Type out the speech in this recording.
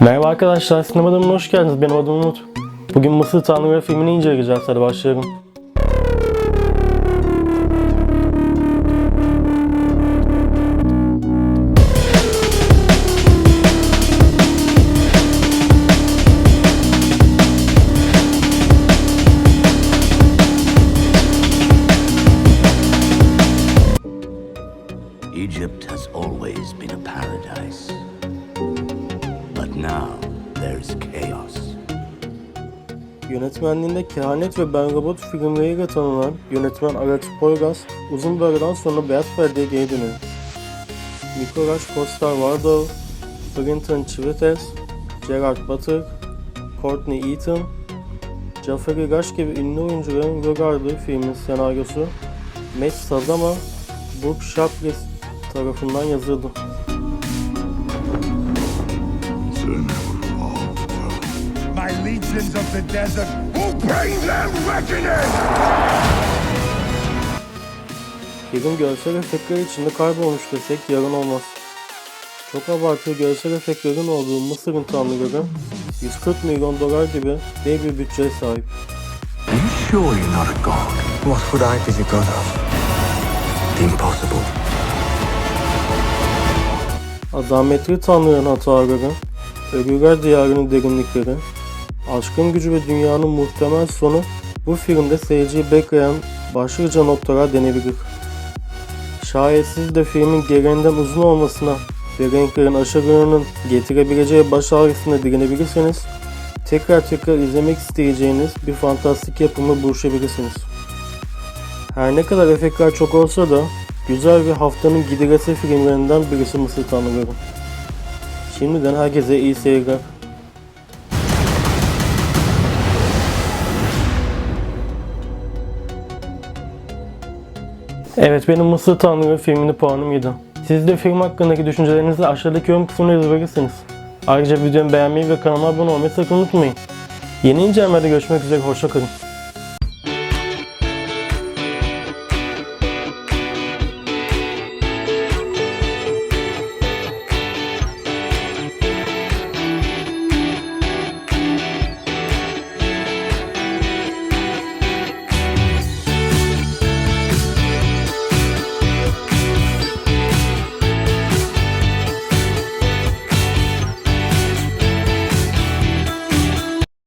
Merhaba arkadaşlar, Sinema Adamı'na hoş geldiniz. Benim adım Umut. Bugün Mısır Tanrıları filmini inceleyeceğiz. Hadi başlayalım. Egypt has always been a paradise. Now there's chaos. Yönetmenliğinde Kehanet ve Ben Robot filmleriyle tanınan yönetmen Alex Proyas uzun bir aradan sonra Beyaz Perde'ye geri dönüyor. Nicolas Coster-Waldau, Clinton Chivetes, Gerard Butler, Courtney Eaton, Cafer Iraş gibi ünlü oyuncuların rol aldığı filmin senaryosu Matt Sazama, Brooke Shapley tarafından yazıldı. Legions of the desert will bring them reckoning! Film görsel efektler içinde kaybolmuş desek yalan olmaz. Çok abartılı görsel efektlerin olduğu Mısır'ın tanrıları 140 milyon dolar gibi dev bir bütçeye sahip. Are you sure you're not a god? What would I be the god of? The impossible. Azametli tanrıların hataları, ölüler diyarının derinlikleri, aşkın gücü ve dünyanın muhtemel sonu bu filmde seyirciyi bekleyen başlıca noktalar denebilir. Şayet siz de filmin gereğinden uzun olmasına ve renklerin aşırılığının getirebileceği baş ağrısına direnebilirseniz, tekrar tekrar izlemek isteyeceğiniz bir fantastik yapımı buluşabilirsiniz. Her ne kadar efektler çok olsa da güzel bir haftanın gidiresi filmlerinden birisi Mısır Tanrıları. Şimdiden herkese iyi seyirler. Evet benim Mısır Tanrıları filmini puanım 7. Siz de film hakkındaki düşüncelerinizi aşağıdaki yorum kısmına yazabilirsiniz. Ayrıca videomu beğenmeyi ve kanalıma abone olmayı sakın unutmayın. Yeni incelemelerde görüşmek üzere, hoşçakalın.